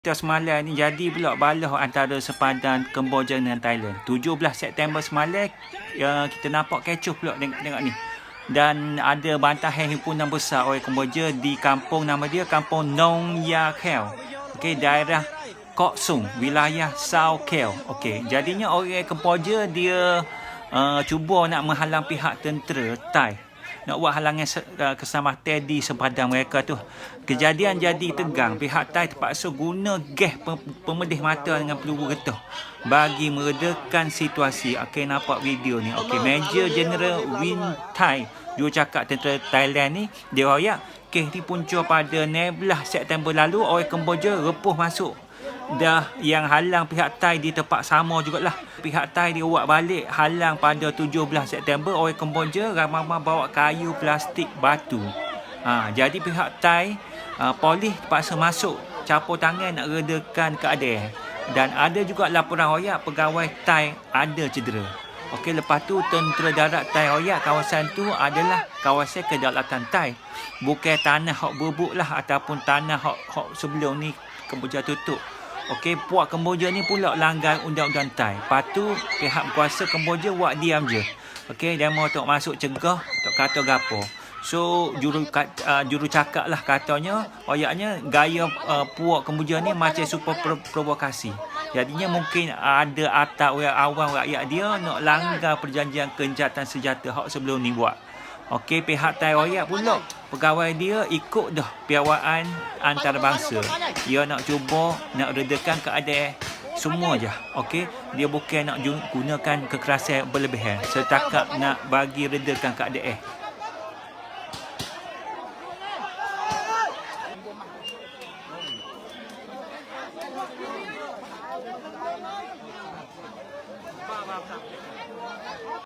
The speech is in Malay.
Kita semalam ni jadi pula balah antara sepadan Kemboja dengan Thailand. 17 September semalam uh, kita nampak kecoh pula tengok, tengok ni. Dan ada bantahan himpunan besar oleh Kemboja di kampung nama dia kampung Nong Ya Kheo. Okey, daerah Kok Sung, wilayah Sao Kheo. Okey, jadinya orang Kemboja dia uh, cuba nak menghalang pihak tentera Thai nak buat halangan uh, keselamatan di sepadan mereka tu. Kejadian jadi tegang. Pihak Thai terpaksa guna gas pemedih mata dengan peluru getah bagi meredakan situasi. Okey nampak video ni. Okey Major General Win Thai dia cakap tentera Thailand ni dia royak kes ni punca pada 16 September lalu orang Kemboja repuh masuk dah yang halang pihak Thai di tempat sama jugalah. Pihak Thai dia buat balik halang pada 17 September orang Kemboja ramai-ramai bawa kayu, plastik, batu. Ha, jadi pihak Thai uh, polis terpaksa masuk capur tangan nak redakan keadaan. Dan ada juga laporan royak pegawai Thai ada cedera. Okey lepas tu tentera darat Thai royak kawasan tu adalah kawasan kedaulatan Thai. Bukan tanah hok bubuk lah ataupun tanah hok, hok sebelum ni Kemboja tutup. Okey, puak Kemboja ni pula langgar undang-undang Thai. Lepas tu, pihak berkuasa Kemboja buat diam je. Okey, dia mau tak masuk cegah, tak kata gapo. So, juru uh, juru cakap lah katanya, oyaknya gaya uh, puak Kemboja ni macam super provokasi. Jadinya mungkin ada atak orang awam rakyat dia nak langgar perjanjian kencatan sejata hak sebelum ni buat. Okey, pihak Thai Royal pula. Pegawai dia ikut dah piawaan antarabangsa. Dia nak cuba nak redakan keadaan semua je. Okey, dia bukan nak gunakan kekerasan berlebihan. Setakat nak bagi redakan keadaan.